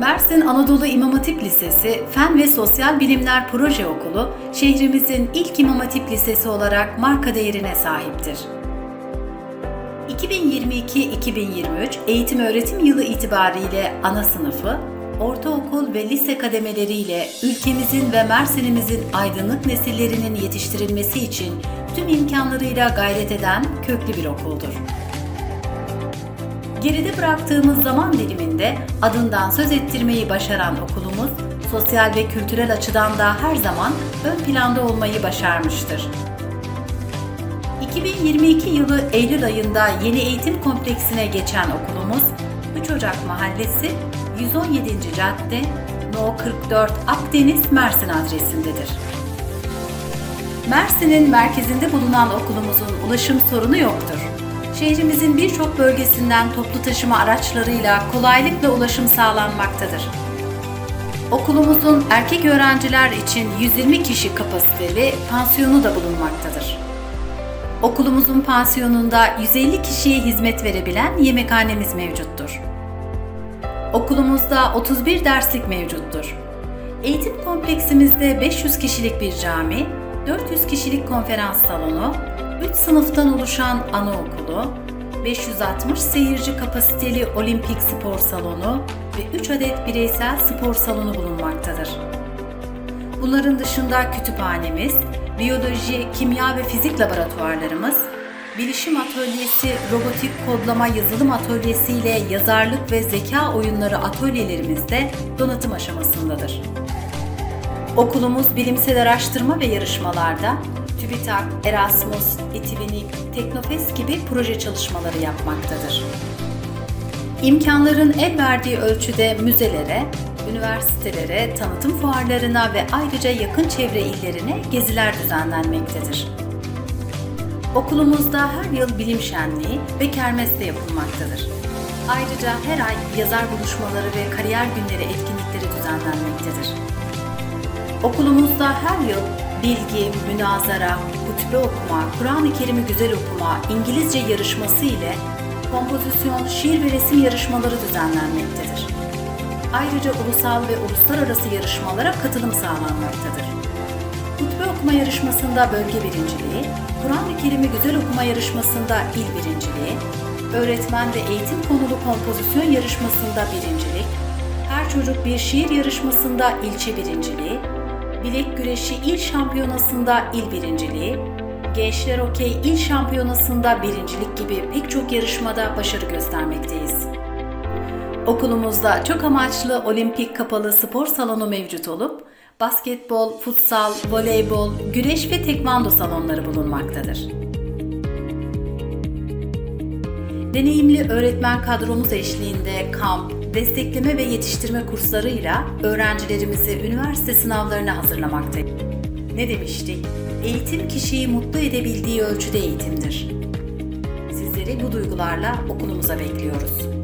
Mersin Anadolu İmam Hatip Lisesi Fen ve Sosyal Bilimler Proje Okulu, şehrimizin ilk İmam Hatip Lisesi olarak marka değerine sahiptir. 2022-2023 eğitim öğretim yılı itibariyle ana sınıfı, ortaokul ve lise kademeleriyle ülkemizin ve Mersin'imizin aydınlık nesillerinin yetiştirilmesi için tüm imkanlarıyla gayret eden köklü bir okuldur. Geride bıraktığımız zaman diliminde adından söz ettirmeyi başaran okulumuz, sosyal ve kültürel açıdan da her zaman ön planda olmayı başarmıştır. 2022 yılı Eylül ayında yeni eğitim kompleksine geçen okulumuz, 3 Ocak Mahallesi 117. Cadde No 44 Akdeniz Mersin adresindedir. Mersin'in merkezinde bulunan okulumuzun ulaşım sorunu yoktur. Şehrimizin birçok bölgesinden toplu taşıma araçlarıyla kolaylıkla ulaşım sağlanmaktadır. Okulumuzun erkek öğrenciler için 120 kişi kapasiteli pansiyonu da bulunmaktadır. Okulumuzun pansiyonunda 150 kişiye hizmet verebilen yemekhanemiz mevcuttur. Okulumuzda 31 derslik mevcuttur. Eğitim kompleksimizde 500 kişilik bir cami, 400 kişilik konferans salonu, 3 sınıftan oluşan anaokulu, 560 seyirci kapasiteli olimpik spor salonu ve 3 adet bireysel spor salonu bulunmaktadır. Bunların dışında kütüphanemiz, biyoloji, kimya ve fizik laboratuvarlarımız, bilişim atölyesi, robotik kodlama yazılım atölyesi ile yazarlık ve zeka oyunları atölyelerimiz de donatım aşamasındadır. Okulumuz bilimsel araştırma ve yarışmalarda TÜBİTAK, Erasmus, İTİBİNİK, Teknofest gibi proje çalışmaları yapmaktadır. İmkanların el verdiği ölçüde müzelere, üniversitelere, tanıtım fuarlarına ve ayrıca yakın çevre illerine geziler düzenlenmektedir. Okulumuzda her yıl bilim şenliği ve kermes de yapılmaktadır. Ayrıca her ay yazar buluşmaları ve kariyer günleri etkinlikleri düzenlenmektedir. Okulumuzda her yıl bilgi, münazara, hutbe okuma, Kur'an-ı Kerim'i güzel okuma, İngilizce yarışması ile kompozisyon, şiir ve resim yarışmaları düzenlenmektedir. Ayrıca ulusal ve uluslararası yarışmalara katılım sağlanmaktadır. Hutbe okuma yarışmasında bölge birinciliği, Kur'an-ı Kerim'i güzel okuma yarışmasında il birinciliği, öğretmen ve eğitim konulu kompozisyon yarışmasında birincilik, her çocuk bir şiir yarışmasında ilçe birinciliği, bilek güreşi il şampiyonasında il birinciliği, gençler okey il şampiyonasında birincilik gibi pek çok yarışmada başarı göstermekteyiz. Okulumuzda çok amaçlı olimpik kapalı spor salonu mevcut olup, basketbol, futsal, voleybol, güreş ve tekvando salonları bulunmaktadır. Deneyimli öğretmen kadromuz eşliğinde kamp, destekleme ve yetiştirme kurslarıyla öğrencilerimizi üniversite sınavlarına hazırlamaktayız. Ne demiştik? Eğitim kişiyi mutlu edebildiği ölçüde eğitimdir. Sizleri bu duygularla okulumuza bekliyoruz.